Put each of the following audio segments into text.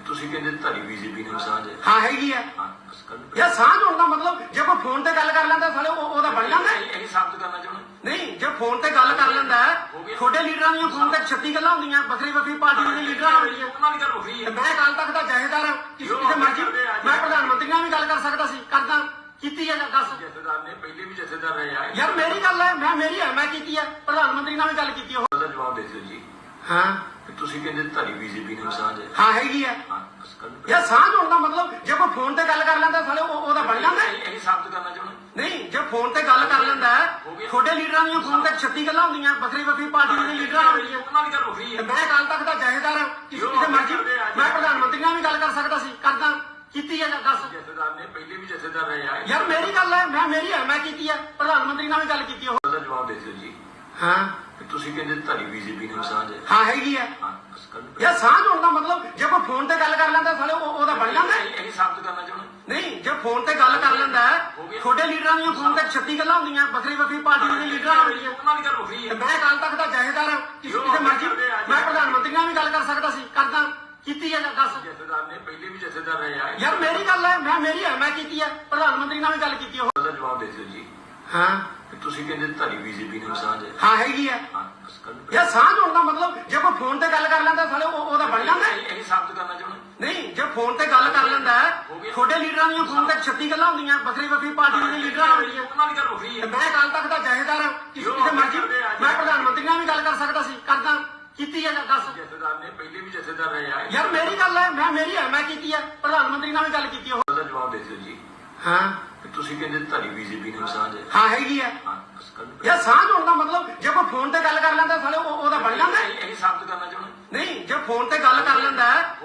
ਤੁਸੀਂ ਕਹਿੰਦੇ ਤੁਹਾਡੀ ਬੀਜੇਪੀ ਨਾਲ ਸਾਂਝ ਹੈ। ਹਾਂ ਹੈਗੀ ਆ। ਹਾਂ ਬਸ। ਯਾਰ ਸਾਂਝ ਹੋਣ ਦਾ ਮਤਲਬ ਜੇ ਕੋਈ ਫੋਨ ਤੇ ਗੱਲ ਕਰ ਲੈਂਦਾ ਸਾਲੇ ਉਹ ਉਹਦਾ ਬਣ ਜਾਂਦਾ। ਇਹ ਇਹ ਸਾਬਤ ਕਰਨਾ ਚਾਹੁੰਦੇ ਨਹੀਂ ਜੇ ਫੋਨ ਤੇ ਗੱਲ ਕਰ ਲੈਂਦਾ ਹੈ, ਲੀਡਰਾਂ ਦੀਆਂ ਫੋਨ ਤੇ 36 ਗੱਲਾਂ ਹੁੰਦੀਆਂ ਵੱਖਰੀ ਵੱਖਰੀ ਪਾਰਟੀ ਦੇ ਲੀਡਰਾਂ ਨਾਲ ਹੁੰਦੀਆਂ। ਉਹਨਾਂ ਦੀ ਗੱਲ ਹੋ ਰਹੀ ਤੇ ਹੈ ਮੈਂ ਕੱਲ ਤੱਕ ਦਾ ਜਹੇਦਾਰ ਹਾਂ ਕਿਸੇ ਕਿਸੇ ਮਰਜ਼ੀ ਮੈਂ ਪ੍ਰਧਾਨ ਮੰਤਰੀ ਨਾਲ ਵੀ ਗੱਲ ਕਰ ਸਕਦਾ ਸੀ ਕਰਦਾ। ਕੀਤੀ ਹੈ ਜਾਂ ਦੱਸ। ਜਥੇਦਾਰ ਨੇ ਪਹਿਲੇ ਵੀ ਜਥੇਦਾਰ ਰਹੇ ਆ। ਯਾਰ ਮੇਰੀ ਗੱਲ ਹੈ ਮੈਂ ਮੇਰੀ ਹੈ ਮੈਂ ਕੀਤੀ ਹੈ। ਪ੍ਰਧਾਨ ਮੰਤਰੀ ਨਾਲ ਵੀ ਗੱਲ ਕੀਤੀ ਉਹ ਦਾ ਜਵਾਬ ਦੇ ਦਿਓ ਜੀ। ਹਾਂ। ਤੇ ਤੁਸੀਂ ਕਹਿੰਦੇ ਤੁਹਾਡੀ ਬੀਜੇਪੀ ਨਾਲ ਸਾਂਝ ਹੈ। ਹਾਂ ਹੈਗੀ ਆ। ਹਾਂ ਬਸ। ਯਾਰ ਸਾਂਝ ਹੋਣ ਦਾ ਮਤਲਬ ਜੇ ਕੋਈ ਫੋਨ ਤੇ ਗੱਲ ਕਰ ਲੈਂਦਾ ਸਾਲੇ ਉਹ ਉਹਦਾ ਬਣ ਜਾਂਦਾ। ਇਹ ਇਹ ਸਾਬਤ ਕਰਨਾ ਚਾਹੁੰਦੇ। ਨਹੀਂ ਜੇ ਫੋਨ ਤੇ ਗੱਲ ਕਰ ਲੈਂਦਾ ਹੈ, ਲੀਡਰਾਂ ਦੀਆਂ ਫੋਨ ਤੇ 36 ਗੱਲਾਂ ਹੁੰਦੀਆਂ ਵੱਖਰੀ ਵੱਖਰੀ ਪਾਰਟੀ ਦੇ ਲੀਡਰਾਂ ਨਾਲ ਹੁੰਦੀਆਂ। ਉਹਨਾਂ ਦੀ ਗੱਲ ਹੋ ਰਹੀ ਤੇ ਹੈ ਮੈਂ ਕੱਲ ਤੱਕ ਦਾ ਜਹੇਦਾਰ ਹਾਂ ਕਿਸੇ ਕਿਸੇ ਮਰਜ਼ੀ ਮੈਂ ਪ੍ਰਧਾਨ ਮੰਤਰੀ ਨਾਲ ਵੀ ਗੱਲ ਕਰ ਸਕਦਾ ਸੀ ਕਰਦਾ। ਕੀਤੀ ਹੈ ਜਾਂ ਦੱਸ। ਜਥੇਦਾਰ ਨੇ ਪਹਿਲੇ ਵੀ ਜਥੇਦਾਰ ਰਹੇ ਆ। ਯਾਰ ਮੇਰੀ ਗੱਲ ਹੈ ਮੈਂ ਮੇਰੀ ਹੈ ਮੈਂ ਕੀਤੀ ਹੈ ਪ੍ਰਧਾਨ ਮੰਤਰੀ ਨਾਲ ਵੀ ਗੱਲ ਕੀਤੀ ਦਾ ਜਵਾਬ ਜੀ ਹਾਂ। ਤੇ ਤੁਸੀਂ ਕਹਿੰਦੇ ਤੁਹਾਡੀ ਬੀਜੇਪੀ ਨਾਲ ਸਾਂਝ ਹੈ। ਹਾਂ ਹੈਗੀ ਆ। ਹਾਂ ਬਸ। ਯਾਰ ਸਾਂਝ ਹੋਣ ਦਾ ਮਤਲਬ ਜੇ ਕੋਈ ਫੋਨ ਤੇ ਗੱਲ ਕਰ ਲੈਂਦਾ ਸਾਲੇ ਉਹ ਉਹਦਾ ਬਣ ਜਾਂਦਾ। ਇਹ ਇਹ ਸਾਬਤ ਕਰਨਾ ਚਾਹੁੰਦੇ। ਨਹੀਂ ਜੇ ਫੋਨ ਤੇ ਗੱਲ ਕਰ ਲੈਂਦਾ ਹੈ, ਲੀਡਰਾਂ ਦੀਆਂ ਫੋਨ ਤੇ 36 ਗੱਲਾਂ ਹੁੰਦੀਆਂ ਵੱਖਰੀ ਵੱਖਰੀ ਪਾਰਟੀ ਦੇ ਲੀਡਰਾਂ ਨਾਲ ਹੁੰਦੀਆਂ। ਉਹਨਾਂ ਦੀ ਗੱਲ ਹੋ ਰਹੀ ਤੇ ਹੈ ਮੈਂ ਕੱਲ ਤੱਕ ਦਾ ਜਹੇਦਾਰ ਹਾਂ ਕਿਸੇ ਕਿਸੇ ਮਰਜ਼ੀ ਮੈਂ ਪ੍ਰਧਾਨ ਮੰਤਰੀ ਨਾਲ ਵੀ ਗੱਲ ਕਰ ਸਕਦਾ ਸੀ ਕਰਦਾ। ਕੀਤੀ ਹੈ ਜਾਂ ਦੱਸ। ਜਥੇਦਾਰ ਨੇ ਪਹਿਲੇ ਵੀ ਜਥੇਦਾਰ ਰਹੇ ਆ। ਯਾਰ ਮੇਰੀ ਗੱਲ ਹੈ ਮੈਂ ਮੇਰੀ ਹੈ ਮੈਂ ਕੀਤੀ ਹੈ। ਪ੍ਰਧਾਨ ਮੰਤਰੀ ਨਾਲ ਵੀ ਗੱਲ ਕੀਤੀ ਉਹ ਦਾ ਜਵਾਬ ਦੇ ਦਿਓ ਜੀ। ਹਾਂ। ਤੁਸੀਂ ਕਹਿੰਦੇ ਤੁਹਾਡੀ ਬੀਜੇਪੀ ਨਾਲ ਸਾਂਝ ਹੈ। ਹਾਂ ਹੈਗੀ ਆ। ਹਾਂ ਬਸ। ਯਾਰ ਸਾਂਝ ਹੋਣ ਦਾ ਮਤਲਬ ਜੇ ਕੋਈ ਫੋਨ ਤੇ ਗੱਲ ਕਰ ਲੈਂਦਾ ਸਾਲੇ ਉਹ ਉਹਦਾ ਬਣ ਜਾਂਦਾ। ਇਹ ਇਹ ਸਾਬਤ ਕਰਨਾ ਚਾਹੁੰਦੇ ਨਹੀਂ ਜੇ ਫੋਨ ਤੇ ਗੱਲ ਕਰ ਲੈਂਦਾ ਹੈ, ਛੋਟੇ ਲੀਡਰਾਂ ਦੀਆਂ ਫੋਨ ਤੇ 36 ਗੱਲਾਂ ਹੁੰਦੀਆਂ ਵੱਖਰੀ ਵੱਖਰੀ ਪਾਰਟੀ ਦੇ ਲੀਡਰਾਂ ਨਾਲ ਹੁੰਦੀਆਂ। ਉਹਨਾਂ ਦੀ ਗੱਲ ਹੋ ਰਹੀ ਤੇ ਹੈ ਮੈਂ ਕੱਲ ਤੱਕ ਦਾ ਜਹੇਦਾਰ ਹਾਂ ਕਿਸੇ ਕਿਸੇ ਮਰਜ਼ੀ ਮੈਂ ਪ੍ਰਧਾਨ ਮੰਤਰੀ ਨਾਲ ਵੀ ਗੱਲ ਕਰ ਸਕਦਾ ਸੀ ਕਰਦਾ। ਕੀਤੀ ਹੈ ਜਾਂ ਦੱਸ। ਜਥੇਦਾਰ ਨੇ ਪਹਿਲੇ ਵੀ ਜਥੇਦਾਰ ਰਹੇ ਆ। ਯਾਰ ਮੇਰੀ ਗੱਲ ਹੈ ਮੈਂ ਮੇਰੀ ਹੈ ਮੈਂ ਕੀਤੀ ਹੈ ਪ੍ਰਧਾਨ ਮੰਤਰੀ ਨਾਲ ਵੀ ਗੱਲ ਕੀਤੀ ਉਹ ਦਾ ਜਵਾਬ ਦੇ ਦਿਓ ਜੀ। ਹਾਂ। ਤੁਸੀਂ ਕਹਿੰਦੇ ਤੁਹਾਡੀ ਬੀਜੇਪੀ ਨਾਲ ਸਾਂਝ ਹੈ। ਹਾਂ ਹੈਗੀ ਆ। ਹਾਂ ਬਸ ਸਾਂਝ ਹੋਣ ਦਾ ਮਤਲਬ ਜੇ ਕੋਈ ਫੋਨ ਤੇ ਗੱਲ ਕਰ ਲੈਂਦਾ ਸਾਲੇ ਉਹ ਉਹਦਾ ਬਣ ਜਾਂਦਾ। ਇਹ ਇਹ ਸਾਬਤ ਕਰਨਾ ਚਾਹੁੰਦੇ ਨਹੀਂ ਜੇ ਫੋਨ ਤੇ ਗੱਲ ਕਰ ਲੈਂਦਾ ਹੈ,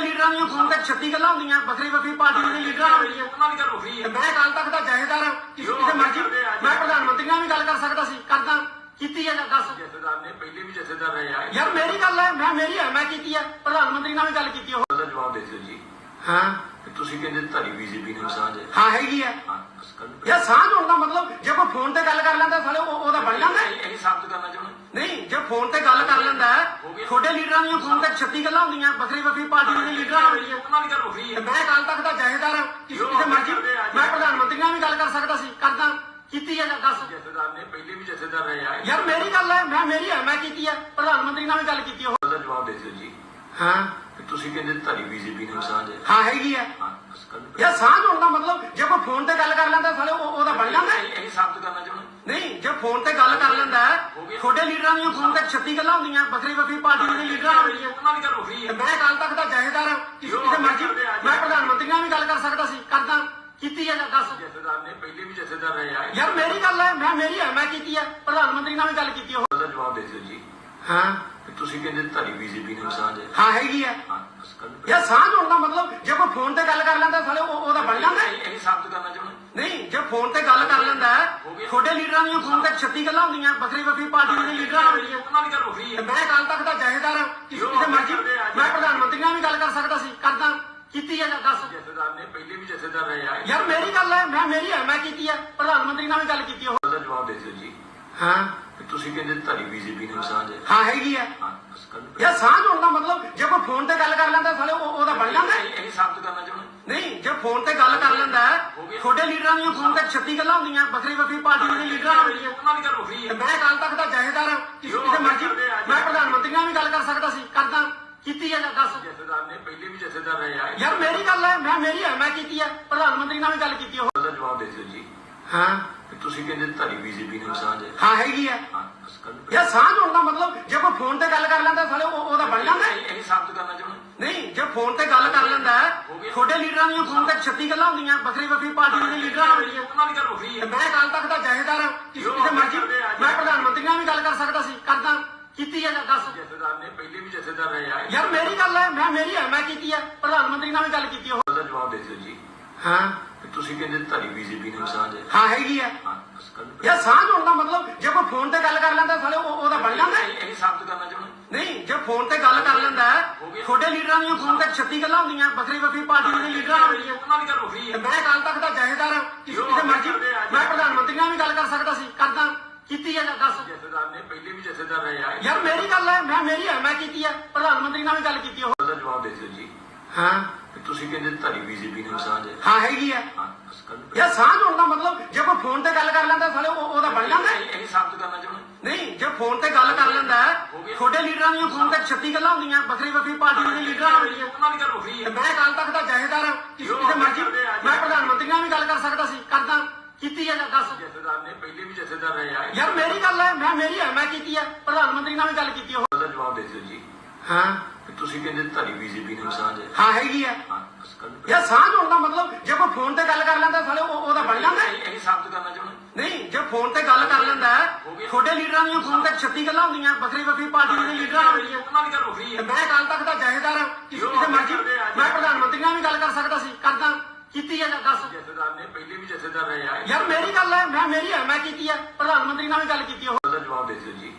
ਲੀਡਰਾਂ ਦੀਆਂ ਫੋਨ ਤੇ 36 ਗੱਲਾਂ ਹੁੰਦੀਆਂ ਵੱਖਰੀ ਵੱਖਰੀ ਪਾਰਟੀ ਦੇ ਲੀਡਰਾਂ ਨਾਲ ਹੁੰਦੀਆਂ। ਉਹਨਾਂ ਦੀ ਗੱਲ ਹੋ ਰਹੀ ਤੇ ਹੈ ਮੈਂ ਕੱਲ ਤੱਕ ਦਾ ਜਹੇਦਾਰ ਹਾਂ ਕਿਸੇ ਕਿਸੇ ਮਰਜ਼ੀ ਮੈਂ ਪ੍ਰਧਾਨ ਮੰਤਰੀ ਨਾਲ ਵੀ ਗੱਲ ਕਰ ਸਕਦਾ ਸੀ ਕਰਦਾ। ਕੀਤੀ ਹੈ ਜਾਂ ਦੱਸ? ਜਥੇਦਾਰ ਨੇ ਪਹਿਲੇ ਵੀ ਜਥੇਦਾਰ ਰਹੇ ਆ। ਯਾਰ ਮੇਰੀ ਗੱਲ ਹੈ ਮੈਂ ਮੇਰੀ ਹੈ ਮੈਂ ਕੀਤੀ ਹੈ। ਪ੍ਰਧਾਨ ਮੰਤਰੀ ਨਾਲ ਵੀ ਗੱਲ ਕੀਤੀ ਉਹ ਜਵਾਬ ਦੇ ਦਿਓ ਜੀ। ਹਾਂ। ਤੁਸੀਂ ਕਹਿੰਦੇ ਤੁਹਾਡੀ ਬੀਜੇਪੀ ਨਾਲ ਸਾਂਝ ਹੈ। ਹਾਂ ਹੈਗੀ ਆ। ਹਾਂ ਬਸ। ਯਾਰ ਸਾਂਝ ਹੋਣ ਦਾ ਮਤਲਬ ਜੇ ਕੋਈ ਫੋਨ ਤੇ ਗੱਲ ਕਰ ਲੈਂਦਾ ਸਾਲੇ ਉਹ ਉਹਦਾ ਬਣ ਜਾਂਦਾ। ਇਹ ਇਹ ਸਾਬਤ ਕਰਨਾ ਚਾਹੁੰਦੇ ਨਹੀਂ ਜੇ ਫੋਨ ਤੇ ਗੱਲ ਕਰ ਲੈਂਦਾ ਹੈ, ਲੀਡਰਾਂ ਦੀਆਂ ਫੋਨ ਤੇ 36 ਗੱਲਾਂ ਹੁੰਦੀਆਂ ਵੱਖਰੀ ਵੱਖਰੀ ਪਾਰਟੀ ਦੇ ਲੀਡਰਾਂ ਨਾਲ ਹੁੰਦੀਆਂ। ਉਹਨਾਂ ਦੀ ਗੱਲ ਹੋ ਰਹੀ ਤੇ ਹੈ ਮੈਂ ਕੱਲ ਤੱਕ ਦਾ ਜਹੇਦਾਰ ਹਾਂ ਕਿਸੇ ਕਿਸੇ ਮਰਜ਼ੀ ਮੈਂ ਪ੍ਰਧਾਨ ਮੰਤਰੀ ਨਾਲ ਵੀ ਗੱਲ ਕਰ ਸਕਦਾ ਸੀ ਕਰਦਾ। ਕੀਤੀ ਹੈ ਜਾਂ ਦੱਸ। ਜਥੇਦਾਰ ਨੇ ਪਹਿਲੇ ਵੀ ਜਥੇਦਾਰ ਰਹੇ ਆ। ਯਾਰ ਮੇਰੀ ਗੱਲ ਹੈ ਮੈਂ ਮੇਰੀ ਹੈ ਮੈਂ ਕੀਤੀ ਹੈ। ਪ੍ਰਧਾਨ ਮੰਤਰੀ ਨਾਲ ਵੀ ਗੱਲ ਕੀਤੀ ਉਹ ਦਾ ਜਵਾਬ ਦੇ ਦਿਓ ਜੀ। ਹਾਂ। ਤੁਸੀਂ ਕਹਿੰਦੇ ਤੁਹਾਡੀ ਬੀਜੇਪੀ ਨਾਲ ਸਾਂਝ ਹੈ। ਹਾਂ ਹੈਗੀ ਆ। ਹਾਂ ਬਸ। ਯਾਰ ਸਾਂਝ ਹੋਣ ਦਾ ਮਤਲਬ ਜੇ ਕੋਈ ਫੋਨ ਤੇ ਗੱਲ ਕਰ ਲੈਂਦਾ ਸਾਲੇ ਉਹ ਉਹਦਾ ਬਣ ਜਾਂਦਾ। ਇਹ ਇਹ ਸਾਬਤ ਕਰਨਾ ਚਾਹੁੰਦੇ। ਨਹੀਂ ਜੇ ਫੋਨ ਤੇ ਗੱਲ ਕਰ ਲੈਂਦਾ ਛੋਟੇ ਲੀਡਰਾਂ ਦੀਆਂ ਫੋਨ ਤੇ 36 ਗੱਲਾਂ ਹੁੰਦੀਆਂ ਵੱਖਰੀ ਵੱਖਰੀ ਪਾਰਟੀ ਦੇ ਲੀਡਰਾਂ ਹੁੰਦੀਆਂ ਉਹਨਾਂ ਦੀ ਗੱਲ ਤੇ ਹੈ। ਮੈਂ ਕੱਲ ਤੱਕ ਦਾ ਜਹੇਦਾਰ ਕਿਸੇ ਮਰਜ਼ੀ ਮੈਂ ਪ੍ਰਧਾਨ ਮੰਤਰੀ ਨਾਲ ਵੀ ਗੱਲ ਕਰ ਸਕਦਾ ਸੀ ਕਰਦਾ। ਕੀਤੀ ਹੈ ਦੱਸ। ਜਥੇਦਾਰ ਨੇ ਪਹਿਲੇ ਵੀ ਜਥੇਦਾਰ ਰਹੇ ਆ। ਯਾਰ ਮੇਰੀ ਗੱਲ ਹੈ ਮੈਂ ਮੇਰੀ ਹੈ ਮੈਂ ਕੀਤੀ ਹੈ। ਪ੍ਰਧਾਨ ਮੰਤਰੀ ਨਾਲ ਵੀ ਗੱਲ ਕੀਤੀ ਉਹ ਜਵਾਬ ਦੇ ਦਿਓ ਜੀ। ਹਾਂ। ਤੁਸੀਂ ਕਹਿੰਦੇ ਤੁਹਾਡੀ ਬੀਜੇਪੀ ਨਾਲ ਸਾਂਝ ਹੈ। ਹਾਂ ਹੈਗੀ ਆ। ਹਾਂ ਬਸ। ਯਾਰ ਸਾਂਝ ਹੋਣ ਦਾ ਮਤਲਬ ਜੇ ਕੋਈ ਫੋਨ ਤੇ ਗੱਲ ਕਰ ਲੈਂਦਾ ਸਾਲੇ ਉਹ ਉਹਦਾ ਬਣ ਜਾਂਦਾ। ਇਹ ਇਹ ਸਾਬਤ ਕਰਨਾ ਚਾਹੁੰਦੇ। ਨਹੀਂ ਜੇ ਫੋਨ ਤੇ ਗੱਲ ਕਰ ਲੈਂਦਾ ਹੈ, ਲੀਡਰਾਂ ਦੀਆਂ ਫੋਨ ਤੇ 36 ਗੱਲਾਂ ਹੁੰਦੀਆਂ ਵੱਖਰੀ ਵੱਖਰੀ ਪਾਰਟੀ ਦੇ ਲੀਡਰਾਂ ਨਾਲ ਹੁੰਦੀਆਂ ਉਹਨਾਂ ਦੀ ਗੱਲ ਹੋ ਰਹੀ ਤੇ ਹੈ ਮੈਂ ਕੱਲ ਤੱਕ ਦਾ ਜਹੇਦਾਰ ਹਾਂ ਕਿਸੇ ਕਿਸੇ ਮਰਜ਼ੀ ਮੈਂ ਪ੍ਰਧਾਨ ਮੰਤਰੀ ਨਾਲ ਵੀ ਗੱਲ ਕਰ ਸਕਦਾ ਸੀ ਕਰਦਾ। ਕੀਤੀ ਹੈ ਜਾਂ ਦੱਸ। ਜਥੇਦਾਰ ਨੇ ਪਹਿਲੇ ਵੀ ਜਥੇਦਾਰ ਰਹੇ ਆ। ਯਾਰ ਮੇਰੀ ਗੱਲ ਹੈ ਮੈਂ ਮੇਰੀ ਹੈ ਮੈਂ ਕੀਤੀ ਹੈ ਪ੍ਰਧਾਨ ਮੰਤਰੀ ਨਾਲ ਵੀ ਗੱਲ ਕੀਤੀ ਉਹ ਜਵਾਬ ਦੇ ਦਿਓ ਜੀ। ਹਾਂ। ਤੁਸੀਂ ਕਹਿੰਦੇ ਤੁਹਾਡੀ ਬੀਜੇਪੀ ਨਾਲ ਸਾਂਝ ਹੈ। ਹਾਂ ਹੈਗੀ ਆ। ਹਾਂ ਬਸ। ਯਾਰ ਸਾਂਝ ਹੋਣ ਦਾ ਮਤਲਬ ਜੇ ਕੋਈ ਫੋਨ ਤੇ ਗੱਲ ਕਰ ਲੈਂਦਾ ਸਾਲੇ ਉਹ ਉਹਦਾ ਬਣ ਜਾਂਦਾ। ਇਹ ਇਹ ਸਾਬਤ ਕਰਨਾ ਚਾਹੁੰਦੇ ਨਹੀਂ ਜੇ ਫੋਨ ਤੇ ਗੱਲ ਕਰ ਲੈਂਦਾ ਹੈ, ਛੋਟੇ ਲੀਡਰਾਂ ਦੀਆਂ ਫੋਨ ਤੇ 36 ਗੱਲਾਂ ਹੁੰਦੀਆਂ ਵੱਖਰੀ ਵੱਖਰੀ ਪਾਰਟੀ ਦੇ ਲੀਡਰਾਂ ਨਾਲ ਹੁੰਦੀਆਂ। ਉਹਨਾਂ ਦੀ ਗੱਲ ਹੋ ਰਹੀ ਤੇ ਹੈ ਮੈਂ ਕੱਲ ਤੱਕ ਦਾ ਜਹੇਦਾਰ ਹਾਂ ਕਿਸੇ ਕਿਸੇ ਮਰਜ਼ੀ ਮੈਂ ਪ੍ਰਧਾਨ ਮੰਤਰੀ ਨਾਲ ਵੀ ਗੱਲ ਕਰ ਸਕਦਾ ਸੀ ਕਰਦਾ। ਕੀਤੀ ਹੈ ਜਾਂ ਦੱਸ। ਜਥੇਦਾਰ ਨੇ ਪਹਿਲੇ ਵੀ ਜਥੇਦਾਰ ਰਹੇ ਆ। ਯਾਰ ਮੇਰੀ ਗੱਲ ਹੈ ਮੈਂ ਮੇਰੀ ਹੈ ਮੈਂ ਕੀਤੀ ਹੈ ਪ੍ਰਧਾਨ ਮੰਤਰੀ ਨਾਲ ਵੀ ਗੱਲ ਕੀਤੀ ਉਹ ਜਵਾਬ ਦੇ ਦਿਓ ਜੀ। ਹਾਂ। ਤੁਸੀਂ ਕਹਿੰਦੇ ਤੁਹਾਡੀ ਬੀਜੇਪੀ ਨਾਲ ਸਾਂਝ ਹੈ। ਹਾਂ ਹੈਗੀ ਆ। ਹਾਂ ਬਸ। ਯਾਰ ਸਾਂਝ ਹੋਣ ਦਾ ਮਤਲਬ ਜੇ ਕੋਈ ਫੋਨ ਤੇ ਗੱਲ ਕਰ ਲੈਂਦਾ ਸਾਲੇ ਉਹ ਉਹਦਾ ਬਣ ਜਾਂਦਾ। ਇਹ ਇਹ ਸਾਬਤ ਕਰਨਾ ਚਾਹੁੰਦੇ। ਨਹੀਂ ਜੇ ਫੋਨ ਤੇ ਗੱਲ ਕਰ ਲੈਂਦਾ ਹੈ, ਛੋਟੇ ਲੀਡਰਾਂ ਦੀਆਂ ਫੋਨ ਤੇ 36 ਗੱਲਾਂ ਹੁੰਦੀਆਂ ਵੱਖਰੀ ਵੱਖਰੀ ਪਾਰਟੀ ਦੇ ਲੀਡਰਾਂ ਨਾਲ ਹੁੰਦੀਆਂ। ਉਹਨਾਂ ਦੀ ਗੱਲ ਹੋ ਰਹੀ ਤੇ ਹੈ ਮੈਂ ਕੱਲ ਤੱਕ ਦਾ ਜਹੇਦਾਰ ਹਾਂ ਕਿਸੇ ਕਿਸੇ ਮਰਜ਼ੀ ਮੈਂ ਪ੍ਰਧਾਨ ਮੰਤਰੀ ਨਾਲ ਵੀ ਗੱਲ ਕਰ ਸਕਦਾ ਸੀ ਕਰਦਾ। ਕੀਤੀ ਹੈ ਜਾਂ ਦੱਸ। ਜਥੇਦਾਰ ਨੇ ਪਹਿਲੇ ਵੀ ਜਥੇਦਾਰ ਰਹੇ ਆ। ਯਾਰ ਮੇਰੀ ਗੱਲ ਹੈ ਮੈਂ ਮੇਰੀ ਹੈ ਮੈਂ ਕੀਤੀ ਹੈ। ਪ੍ਰਧਾਨ ਮੰਤਰੀ ਨਾਲ ਵੀ ਗੱਲ ਕੀਤੀ ਉਹ ਦਾ ਜਵਾਬ ਦੇ ਦਿਓ ਜੀ। ਹਾਂ। ਤੇ ਤੁਸੀਂ ਕਹਿੰਦੇ ਤੁਹਾਡੀ ਬੀਜੇਪੀ ਨਾਲ ਸਾਂਝ ਹੈ। ਹਾਂ ਹੈਗੀ ਆ। ਹਾਂ ਬਸ। ਯਾਰ ਸਾਂਝ ਹੋਣ ਦਾ ਮਤਲਬ ਜੇ ਕੋਈ ਫੋਨ ਤੇ ਗੱਲ ਕਰ ਲੈਂਦਾ ਸਾਲੇ ਉਹ ਉਹਦਾ ਬਣ ਜਾਂਦਾ। ਇਹ ਇਹ ਸਾਬਤ ਕਰਨਾ ਚਾਹੁੰਦੇ ਨਹੀਂ ਜੇ ਫੋਨ ਤੇ ਗੱਲ ਕਰ ਲੈਂਦਾ ਹੈ, ਛੋਟੇ ਲੀਡਰਾਂ ਦੀਆਂ ਫੋਨ ਤੇ 36 ਗੱਲਾਂ ਹੁੰਦੀਆਂ ਵੱਖਰੀ ਵੱਖਰੀ ਪਾਰਟੀ ਦੇ ਲੀਡਰਾਂ ਨਾਲ ਹੁੰਦੀਆਂ। ਉਹਨਾਂ ਦੀ ਗੱਲ ਹੋ ਰਹੀ ਤੇ ਹੈ ਮੈਂ ਕੱਲ ਤੱਕ ਦਾ ਜਹੇਦਾਰ ਹਾਂ ਕਿਸੇ ਕਿਸੇ ਮਰਜ਼ੀ ਮੈਂ ਪ੍ਰਧਾਨ ਮੰਤਰੀ ਨਾਲ ਵੀ ਗੱਲ ਕਰ ਸਕਦਾ ਸੀ ਕਰਦਾ। ਕੀਤੀ ਹੈ ਦੱਸ? ਜਥੇਦਾਰ ਨੇ ਪਹਿਲੇ ਵੀ ਜਥੇਦਾਰ ਰਹੇ ਆ। ਯਾਰ ਮੇਰੀ ਗੱਲ ਹੈ ਮੈਂ ਮੇਰੀ ਹੈ ਮੈਂ ਕੀਤੀ ਹੈ ਪ੍ਰਧਾਨ ਮੰਤਰੀ ਨਾਲ ਵੀ ਗੱਲ ਕੀਤੀ ਉਹ ਦਾ ਜਵਾਬ ਦੇ ਦਿਓ ਜੀ। ਹਾਂ। ਤੁਸੀਂ ਕਹਿੰਦੇ ਤੁਹਾਡੀ ਬੀਜੇਪੀ ਨਾਲ ਸਾਂਝ ਹੈ। ਹਾਂ ਹੈਗੀ ਆ। ਹਾਂ ਬਸ ਕੱਲ ਯਾਰ ਸਾਂਝ ਹੋਣ ਦਾ ਮਤਲਬ ਜੇ ਕੋਈ ਫੋਨ ਤੇ ਗੱਲ ਕਰ ਲੈਂਦਾ ਸਾਲੇ ਉਹ ਉਹਦਾ ਬਣ ਜਾਂਦਾ। ਇਹ ਸਾਬਤ ਕਰਨਾ ਚਾਹੁੰਦੇ ਨਹੀਂ ਜੇ ਫੋਨ ਤੇ ਗੱਲ ਕਰ ਲੈਂਦਾ ਛੋਟੇ ਲੀਡਰਾਂ ਦੀਆਂ ਫੋਨ ਤੇ 36 ਗੱਲਾਂ ਹੁੰਦੀਆਂ ਵੱਖਰੀ ਵੱਖਰੀ ਪਾਰਟੀ ਦੇ ਲੀਡਰਾਂ ਨਾਲ ਹੁੰਦੀਆਂ। ਉਹਨਾਂ ਦੀ ਗੱਲ ਹੋ। ਰਹੀ ਤੇ ਮੈਂ ਕੱਲ ਤੱਕ ਦਾ ਜਹੇਦਾਰ ਹਾਂ ਕਿਸੇ ਕਿਸੇ ਮਰਜ਼ੀ ਮੈਂ ਪ੍ਰਧਾਨ ਮੰਤਰੀ ਨਾਲ ਵੀ ਗੱਲ ਕਰ ਸਕਦਾ ਸੀ ਕਰਦਾ। ਕੀਤੀ ਹੈ ਜਾਂ ਦੱਸ। ਜਥੇਦਾਰ ਨੇ ਪਹਿਲੇ ਵੀ ਜਥੇਦਾਰ ਰਹੇ ਆ। ਯਾਰ ਮੇਰੀ ਗੱਲ ਹੈ ਮੈਂ ਮੇਰੀ ਹੈ ਮੈਂ ਕੀਤੀ ਹੈ। ਪ੍ਰਧਾਨ ਮੰਤਰੀ ਨਾਲ ਵੀ ਗੱਲ ਕੀਤੀ ਉਹ ਉਹਦਾ ਜਵਾਬ ਦੇ ਦਿਓ ਜੀ। ਹਾਂ। ਤੁਸੀਂ ਕਹਿੰਦੇ ਤੁਹਾਡੀ ਬੀਜੇਪੀ ਨਾਲ ਸਾਂਝ ਹੈ। ਹਾਂ ਹੈਗੀ ਆ। ਹਾਂ ਬਸ ਕੱਲ ਯਾਰ ਸਾਂਝ ਹੋਣ ਦਾ ਮਤਲਬ ਜੇ ਕੋਈ ਫੋਨ ਤੇ ਗੱਲ ਕਰ ਲੈਂਦਾ ਸਾਲੇ ਉਹ ਉਹਦਾ ਬਣ ਜਾਂਦਾ। ਇਹ ਸਾਬਤ ਕਰਨਾ ਚਾਹੁੰਦੇ। ਨਹੀਂ ਜੇ ਫੋਨ ਤੇ ਗੱਲ ਕਰ ਲੈਂਦਾ ਛੋਟੇ ਲੀਡਰਾਂ ਦੀਆਂ ਫੋਨ ਤੇ 36 ਗੱਲਾਂ ਹੁੰਦੀਆਂ ਵੱਖਰੀ ਵੱਖਰੀ ਪਾਰਟੀ ਦੇ ਲੀਡਰਾਂ ਨਾਲ ਹੁੰਦੀਆਂ। ਉਹਨਾਂ ਦੀ ਗੱਲ ਹੋ। ਰਹੀ ਤੇ ਮੈਂ ਕੱਲ ਤੱਕ ਦਾ ਜਹੇਦਾਰ ਹਾਂ ਕਿਸੇ ਕਿਸੇ ਮਰਜ਼ੀ ਮੈਂ ਪ੍ਰਧਾਨ ਮੰਤਰੀ ਨਾਲ ਵੀ ਗੱਲ ਕਰ ਸਕਦਾ ਸੀ ਕਰਦਾ। ਕੀਤੀ ਹੈ ਜਾਂ ਦੱਸ। ਜਥੇਦਾਰ ਨੇ ਪਹਿਲੇ ਵੀ ਜਥੇਦਾਰ ਰਹੇ ਆ। ਯਾਰ ਮੇਰੀ ਗੱਲ ਹੈ ਮੈਂ ਮੇਰੀ ਹੈ ਮੈਂ ਕੀਤੀ ਹੈ। ਪ੍ਰਧਾਨ ਮੰਤਰੀ ਨਾਲ ਵੀ ਗੱਲ ਕੀਤੀ ਉਹ ਉਹਦਾ ਜਵਾਬ ਦੇ ਦਿਓ ਜੀ।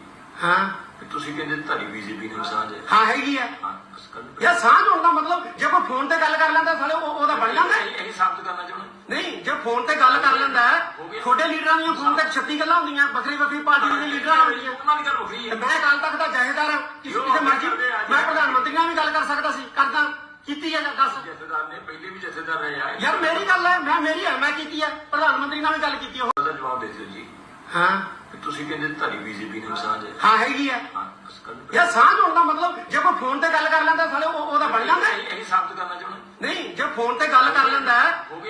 ਹਾਂ। ਤੁਸੀਂ ਕਹਿੰਦੇ ਤੁਹਾਡੀ ਬੀਜੇਪੀ ਨਾਲ ਸਾਂਝ ਹੈ। ਹਾਂ ਹੈਗੀ ਆ। ਹਾਂ ਬਸ ਕੱਲ ਯਾਰ ਸਾਂਝ ਹੋਣ ਦਾ ਮਤਲਬ ਜੇ ਕੋਈ ਫੋਨ ਤੇ ਗੱਲ ਕਰ ਲੈਂਦਾ ਸਾਲੇ ਉਹ ਉਹਦਾ ਬਣ ਜਾਂਦਾ। ਇਹ ਸਾਬਤ ਕਰਨਾ ਚਾਹੁੰਦੇ ਨਹੀਂ ਜੇ ਫੋਨ ਤੇ ਗੱਲ ਕਰ ਲੈਂਦਾ ਛੋਟੇ ਲੀਡਰਾਂ ਦੀਆਂ ਫੋਨ ਤੇ 36 ਗੱਲਾਂ ਹੁੰਦੀਆਂ ਵੱਖਰੀ ਵੱਖਰੀ ਪਾਰਟੀ ਦੇ ਲੀਡਰਾਂ ਨਾਲ ਹੁੰਦੀਆਂ। ਉਹਨਾਂ ਦੀ ਗੱਲ ਹੋ ਰਹੀ ਤੇ ਮੈਂ ਕੱਲ ਤੱਕ ਦਾ ਜਹੇਦਾਰ ਹਾਂ ਕਿਸੇ ਕਿਸੇ ਮਰਜ਼ੀ ਮੈਂ ਪ੍ਰਧਾਨ ਮੰਤਰੀ ਨਾਲ ਵੀ ਗੱਲ ਕਰ ਸਕਦਾ ਸੀ ਕਰਦਾ। ਕੀਤੀ ਹੈ ਜਾਂ ਦੱਸ। ਜਥੇਦਾਰ ਨੇ ਪਹਿਲੇ ਵੀ ਜਥੇਦਾਰ ਰਹੇ ਆ। ਯਾਰ ਮੇਰੀ ਗੱਲ ਹੈ ਮੈਂ ਮੇਰੀ ਹੈ ਮੈਂ ਕੀਤੀ ਹੈ। ਪ੍ਰਧਾਨ ਮੰਤਰੀ ਨਾਲ ਵੀ ਗੱਲ ਕੀਤੀ ਉਹ ਉਹਦਾ ਜਵਾਬ ਦੇ ਦਿਓ ਜੀ। ਹਾਂ। ਤੁਸੀਂ ਕਹਿੰਦੇ ਤੁਹਾਡੀ ਬੀਜੇਪੀ ਨਾਲ ਸਾਂਝ ਹੈ। ਹਾਂ ਹੈਗੀ ਆ। ਹਾਂ ਬਸ ਕੱਲ ਯਾਰ ਸਾਂਝ ਹੋਣ ਦਾ ਮਤਲਬ ਜੇ ਕੋਈ ਫੋਨ ਤੇ ਗੱਲ ਕਰ ਲੈਂਦਾ ਸਾਲੇ ਉਹ ਉਹਦਾ ਬਣ ਜਾਂਦਾ। ਇਹ ਸਾਬਤ ਕਰਨਾ ਚਾਹੁੰਦੇ। ਨਹੀਂ ਜੇ ਫੋਨ ਤੇ ਗੱਲ ਕਰ ਲੈਂਦਾ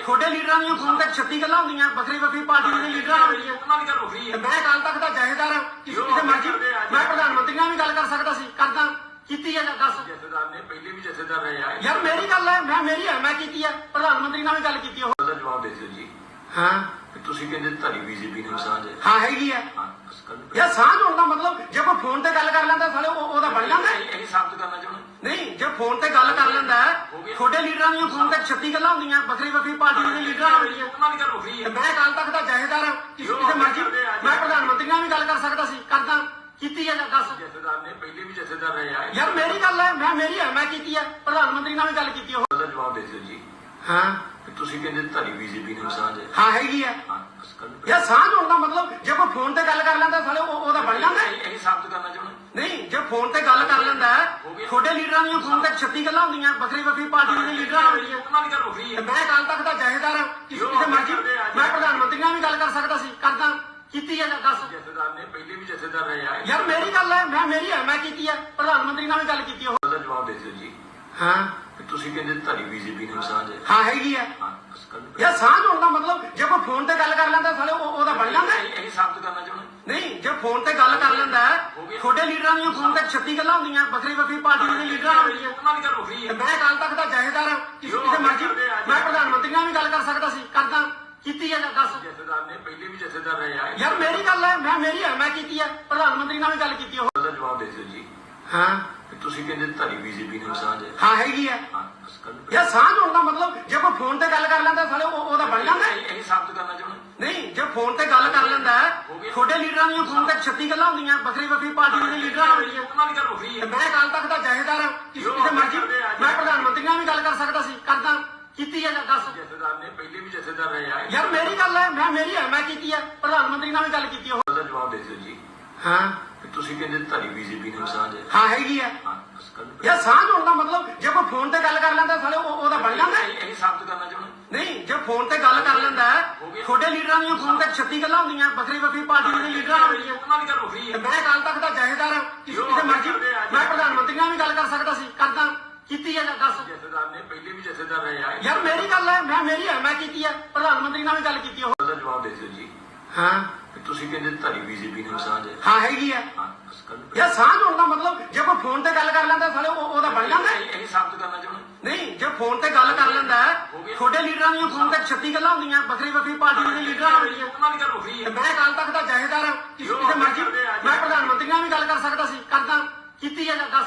ਛੋਟੇ ਲੀਡਰਾਂ ਦੀਆਂ ਫੋਨ ਤੇ 36 ਗੱਲਾਂ ਹੁੰਦੀਆਂ ਵੱਖਰੀ ਵੱਖਰੀ ਪਾਰਟੀ ਦੇ ਲੀਡਰਾਂ ਨਾਲ ਹੁੰਦੀਆਂ। ਉਹਨਾਂ ਦੀ ਗੱਲ ਹੋ ਰਹੀ ਤੇ ਮੈਂ ਕੱਲ ਤੱਕ ਦਾ ਜਹੇਦਾਰ ਹਾਂ ਕਿਸੇ ਕਿਸੇ ਮਰਜ਼ੀ ਮੈਂ ਪ੍ਰਧਾਨ ਮੰਤਰੀ ਨਾਲ ਵੀ ਗੱਲ ਕਰ ਸਕਦਾ ਸੀ ਕਰਦਾ। ਕੀਤੀ ਹੈ ਜਾਂ ਦੱਸ। ਜਥੇਦਾਰ ਨੇ ਪਹਿਲੇ ਵੀ ਜਥੇਦਾਰ ਰਹੇ ਆ। ਯਾਰ ਮੇਰੀ ਗੱਲ ਹੈ ਮੈਂ ਮੇਰੀ ਹੈ ਮੈਂ ਕੀਤੀ ਹੈ ਪ੍ਰਧਾਨ ਮੰਤਰੀ ਨਾਲ ਵੀ ਗੱਲ ਕੀਤੀ ਉਹ ਉਹਦਾ ਜਵਾਬ ਦੇ ਦਿਓ ਜੀ। ਹਾਂ। ਤੇ ਤੁਸੀਂ ਕਹਿੰਦੇ ਤੁਹਾਡੀ ਬੀਜੇਪੀ ਨਾਲ ਸਾਂਝ ਹੈ। ਹਾਂ ਹੈਗੀ ਆ। ਹਾਂ ਬਸ ਯਾਰ ਸਾਂਝ ਹੋਣ ਦਾ ਮਤਲਬ ਜੇ ਕੋਈ ਫੋਨ ਤੇ ਗੱਲ ਕਰ ਲੈਂਦਾ ਸਾਲੇ ਉਹ ਉਹਦਾ ਬਣ ਜਾਂਦਾ। ਇਹ ਸਾਬਤ ਕਰਨਾ ਚਾਹੁੰਦੇ ਨਹੀਂ ਜੇ ਫੋਨ ਤੇ ਗੱਲ ਕਰ ਲੈਂਦਾ ਛੋਟੇ ਲੀਡਰਾਂ ਦੀਆਂ ਫੋਨ ਤੇ 36 ਗੱਲਾਂ ਹੁੰਦੀਆਂ ਵੱਖਰੀ ਵੱਖਰੀ ਪਾਰਟੀ ਦੇ ਲੀਡਰਾਂ ਨਾਲ ਹੁੰਦੀਆਂ। ਉਹਨਾਂ ਦੀ ਗੱਲ ਹੋ ਰਹੀ ਤੇ ਮੈਂ ਕੱਲ ਤੱਕ ਦਾ ਜਹੇਦਾਰ ਹਾਂ ਕਿਸੇ ਕਿਸੇ ਮਰਜ਼ੀ ਮੈਂ ਪ੍ਰਧਾਨ ਮੰਤਰੀ ਨਾਲ ਵੀ ਗੱਲ ਕਰ ਸਕਦਾ ਸੀ ਕਰਦਾ। ਕੀਤੀ ਹੈ ਦੱਸ। ਜਥੇਦਾਰ ਨੇ ਪਹਿਲੇ ਵੀ ਜਥੇਦਾਰ ਰਹੇ ਆ। ਯਾਰ ਮੇਰੀ ਗੱਲ ਹੈ ਮੈਂ ਮੇਰੀ ਹੈ ਮੈਂ ਕੀਤੀ ਹੈ। ਪ੍ਰਧਾਨ ਮੰਤਰੀ ਨਾਲ ਵੀ ਗੱਲ ਕੀਤੀ ਉਹ ਉਹਦਾ ਜਵਾਬ ਦੇ ਦਿਓ ਜੀ। ਹਾਂ। ਤੁਸੀਂ ਕਹਿੰਦੇ ਤੁਹਾਡੀ ਬੀਜੇਪੀ ਨਾਲ ਸਾਂਝ ਹੈ। ਹਾਂ ਹੈਗੀ ਆ। ਹਾਂ ਬਸ ਕੱਲ ਯਾਰ ਸਾਂਝ ਹੋਣ ਦਾ ਮਤਲਬ ਜੇ ਕੋਈ ਫੋਨ ਤੇ ਗੱਲ ਕਰ ਲੈਂਦਾ ਸਾਲੇ ਉਹ ਉਹਦਾ ਬਣ ਜਾਂਦਾ। ਇਹ ਸਾਬਤ ਕਰਨਾ ਚਾਹੁੰਦੇ ਨਹੀਂ ਜੇ ਫੋਨ ਤੇ ਗੱਲ ਕਰ ਲੈਂਦਾ ਛੋਟੇ ਲੀਡਰਾਂ ਦੀਆਂ ਫੋਨ ਤੇ 36 ਗੱਲਾਂ ਹੁੰਦੀਆਂ ਵੱਖਰੀ ਵੱਖਰੀ ਪਾਰਟੀ ਦੇ ਲੀਡਰਾਂ ਨਾਲ ਹੁੰਦੀਆਂ। ਉਹਨਾਂ ਦੀ ਗੱਲ ਹੋ ਰਹੀ ਤੇ ਮੈਂ ਕੱਲ ਤੱਕ ਦਾ ਜਹੇਦਾਰ ਹਾਂ ਕਿਸੇ ਕਿਸੇ ਮਰਜ਼ੀ ਮੈਂ ਪ੍ਰਧਾਨ ਮੰਤਰੀ ਨਾਲ ਵੀ ਗੱਲ ਕਰ ਸਕਦਾ ਸੀ ਕਰਦਾ। ਕੀਤੀ ਹੈ ਜਾਂ ਦੱਸ। ਜਥੇਦਾਰ ਨੇ ਪਹਿਲੇ ਵੀ ਜਥੇਦਾਰ ਰਹੇ ਆ। ਯਾਰ ਮੇਰੀ ਗੱਲ ਹੈ ਮੈਂ ਮੇਰੀ ਹੈ ਮੈਂ ਕੀਤੀ ਹੈ। ਪ੍ਰਧਾਨ ਮੰਤਰੀ ਨਾਲ ਵੀ ਗੱਲ ਕੀਤੀ ਉਹ ਜਵਾਬ ਦੇ ਦਿਓ ਜੀ। ਹਾਂ। ਤੁਸੀਂ ਕਹਿੰਦੇ ਤੁਹਾਡੀ ਬੀਜੇਪੀ ਨਾਲ ਸਾਂਝ ਹੈ। ਹਾਂ ਹੈਗੀ ਆ ਹਾਂ। ਯਾਰ ਸਾਂਝ ਹੋਣ ਦਾ ਮਤਲਬ ਜੇ ਕੋਈ ਫੋਨ ਤੇ ਗੱਲ ਕਰ ਲੈਂਦਾ ਸਾਲੇ ਉਹ ਉਹਦਾ ਬਣ ਜਾਂਦਾ? ਇਹ ਸਾਬਤ ਕਰਨਾ ਚਾਹੁੰਦੇ ਨਹੀਂ ਜੇ ਫੋਨ ਤੇ ਗੱਲ ਕਰ ਲੈਂਦਾ ਛੋਟੇ ਲੀਡਰਾਂ ਦੀਆਂ ਫੋਨ ਤੇ 36 ਗੱਲਾਂ ਹੁੰਦੀਆਂ ਵੱਖਰੀ ਵੱਖਰੀ ਪਾਰਟੀ ਦੇ ਲੀਡਰਾਂ ਨਾਲ ਹੁੰਦੀਆਂ। ਉਹਨਾਂ ਦੀ ਗੱਲ ਹੋ ਰਹੀ ਤੇ ਮੈਂ ਕੱਲ ਤੱਕ ਦਾ ਜਹੇਦਾਰ ਹਾਂ ਕਿਸੇ ਕਿਸੇ ਮਰਜ਼ੀ ਮੈਂ ਪ੍ਰਧਾਨ ਮੰਤਰੀ ਨਾਲ ਵੀ ਗੱਲ ਕਰ ਸਕਦਾ ਸੀ ਕਰਦਾ। ਕੀਤੀ ਹੈ ਜਾਂ ਦੱਸ। ਜਥੇਦਾਰ ਨੇ ਪਹਿਲੇ ਵੀ ਜਥੇਦਾਰ ਰਹੇ ਆ। ਯਾਰ ਮੇਰੀ ਗੱਲ ਹੈ ਮੈਂ ਮੇਰੀ ਹੈ ਮੈਂ ਕੀਤੀ ਹੈ। ਪ੍ਰਧਾਨ ਮੰਤਰੀ ਨਾਲ ਵੀ ਗੱਲ ਕੀਤੀ ਉਹ ਉਹਦਾ ਜਵਾਬ ਦੇ ਦਿਓ ਜੀ। ਹਾਂ। ਤੁਸੀਂ ਕਹਿੰਦੇ ਤੁਹਾਡੀ ਬੀਜੇਪੀ ਨਾਲ ਸਾਂਝ ਹੈ। ਹਾਂ ਹੈਗੀ ਆ ਹਾਂ ਬਸ ਯਾਰ ਸਾਂਝ ਹੋਣ ਦਾ ਮਤਲਬ ਜੇ ਕੋਈ ਫੋਨ ਤੇ ਗੱਲ ਕਰ ਲੈਂਦਾ ਸਾਲੇ ਉਹ ਉਹਦਾ ਬਣ ਜਾਂਦਾ ਇਹ ਸਾਬਤ ਕਰਨਾ ਚਾਹੁੰਦੇ ਨਹੀਂ ਜੇ ਫੋਨ ਤੇ ਗੱਲ ਕਰ ਲੈਂਦਾ ਛੋਟੇ ਲੀਡਰਾਂ ਦੀਆਂ ਫੋਨ ਤੇ 36 ਗੱਲਾਂ ਹੁੰਦੀਆਂ ਵੱਖਰੀ ਵੱਖਰੀ ਪਾਰਟੀ ਦੇ ਲੀਡਰਾਂ ਨਾਲ ਹੁੰਦੀਆਂ। ਉਹਨਾਂ ਦੀ ਗੱਲ ਹੋ ਰਹੀ ਤੇ ਮੈਂ ਕੱਲ ਤੱਕ ਦਾ ਜਹੇਦਾਰ ਹਾਂ ਕਿਸੇ ਕਿਸੇ ਮਰਜ਼ੀ ਮੈਂ ਪ੍ਰਧਾਨ ਮੰਤਰੀ ਨਾਲ ਵੀ ਗੱਲ ਕਰ ਸਕਦਾ ਸੀ ਕਰਦਾ ਕੀਤੀ ਹੈ ਜਾਂ ਦੱਸ। ਜਥੇਦਾਰ ਨੇ ਪਹਿਲੇ ਵੀ ਜਥੇਦਾਰ ਰਹੇ ਆ। ਯਾਰ ਮੇਰੀ ਗੱਲ ਹੈ ਮੈਂ ਮੇਰੀ ਹੈ ਮੈਂ ਕੀਤੀ ਹੈ ਪ੍ਰਧਾਨ ਮੰਤਰੀ ਨਾਲ ਵੀ ਗੱਲ ਕੀਤੀ ਉਹ ਉਹਦਾ ਜਵਾਬ ਦੇ ਦਿਓ ਜੀ। ਹਾਂ। ਤੁਸੀਂ ਕਹਿੰਦੇ ਤੁਹਾਡੀ ਬੀਜੇਪੀ ਨਾਲ ਸਾਂਝ ਹੈ। ਹਾਂ ਹੈਗੀ ਹਾਂ। ਬਸ ਯਾਰ ਸਾਂਝ ਹੋਣ ਦਾ ਮਤਲਬ ਜੇ ਕੋਈ ਫੋਨ ਤੇ ਗੱਲ ਕਰ ਲੈਂਦਾ ਸਾਲੇ ਉਹ ਉਹਦਾ ਬਣ ਜਾਂਦਾ। ਇਹ ਸਾਬਤ ਕਰਨਾ ਚਾਹੁੰਦੇ ਨਹੀਂ ਜੇ ਫੋਨ ਤੇ ਗੱਲ ਕਰ ਲੈਂਦਾ ਛੋਟੇ ਲੀਡਰਾਂ ਦੀਆਂ ਫੋਨ ਤੇ 36 ਗੱਲਾਂ ਹੁੰਦੀਆਂ ਵੱਖਰੀ ਵੱਖਰੀ ਪਾਰਟੀ ਦੇ ਲੀਡਰਾਂ ਹੁੰਦੀਆਂ। ਉਹਨਾਂ ਦੀ ਗੱਲ ਹੋ। ਰਹੀ ਤੇ ਮੈਂ ਕੱਲ ਤੱਕ ਦਾ ਜਹੇਦਾਰ ਹਾਂ ਕਿਸੇ ਮਰਜ਼ੀ ਮੈਂ ਪ੍ਰਧਾਨ ਮੰਤਰੀ ਨਾਲ ਵੀ ਗੱਲ ਕਰ ਸਕਦਾ ਸੀ ਕਰਦਾ ਕੀਤੀ ਹੈ ਦੱਸ। ਜਥੇਦਾਰ ਨੇ ਪਹਿਲੇ ਵੀ ਜਥੇਦਾਰ ਰਹੇ ਆ। ਯਾਰ ਮੇਰੀ ਗੱਲ ਹੈ ਮੈਂ ਮੇਰੀ ਹੈ ਮੈਂ ਕੀਤੀ ਹੈ। ਪ੍ਰਧਾਨ ਮੰਤਰੀ ਨਾਲ ਵੀ ਗੱਲ ਕੀਤੀ ਉਹ ਉਹਦਾ ਜਵਾਬ ਦੇ ਦਿਓ ਜੀ। ਹਾਂ। ਤੁਸੀਂ ਕਹਿੰਦੇ ਤੁਹਾਡੀ ਬੀਜੇਪੀ ਨਾਲ ਸਾਂਝ ਹੈ। ਹਾਂ ਹੈਗੀ ਆ ਹਾਂ ਯਾਰ ਸਾਂਝ ਹੋਣ ਦਾ ਮਤਲਬ ਜੇ ਕੋਈ ਫੋਨ ਤੇ ਗੱਲ ਕਰ ਲੈਂਦਾ ਸਾਲੇ ਉਹ ਉਹਦਾ ਬਣ ਜਾਂਦਾ ਇਹ ਸਾਬਤ ਕਰਨਾ ਚਾਹੁੰਦੇ ਨਹੀਂ ਜੇ ਫੋਨ ਤੇ ਗੱਲ ਕਰ ਲੈਂਦਾ ਛੋਟੇ ਲੀਡਰਾਂ ਦੀਆਂ ਫੋਨ ਤੇ 36 ਗੱਲਾਂ ਹੁੰਦੀਆਂ ਵੱਖਰੀ ਵੱਖਰੀ ਪਾਰਟੀ ਦੇ ਲੀਡਰਾਂ ਨਾਲ ਹੁੰਦੀਆਂ। ਉਹਨਾਂ ਦੀ ਗੱਲ ਤੇ ਮੈਂ ਕੱਲ ਤੱਕ ਦਾ ਜਹੇਦਾਰ ਕਿਸੇ ਕਿਸੇ ਮਰਜ਼ੀ ਮੈਂ ਪ੍ਰਧਾਨ ਮੰਤਰੀ ਨਾਲ ਵੀ ਗੱਲ ਕਰ ਸਕਦਾ ਸੀ। ਕਰਦਾ। ਕੀਤੀ ਹੈ ਜਾਂ ਦੱਸ।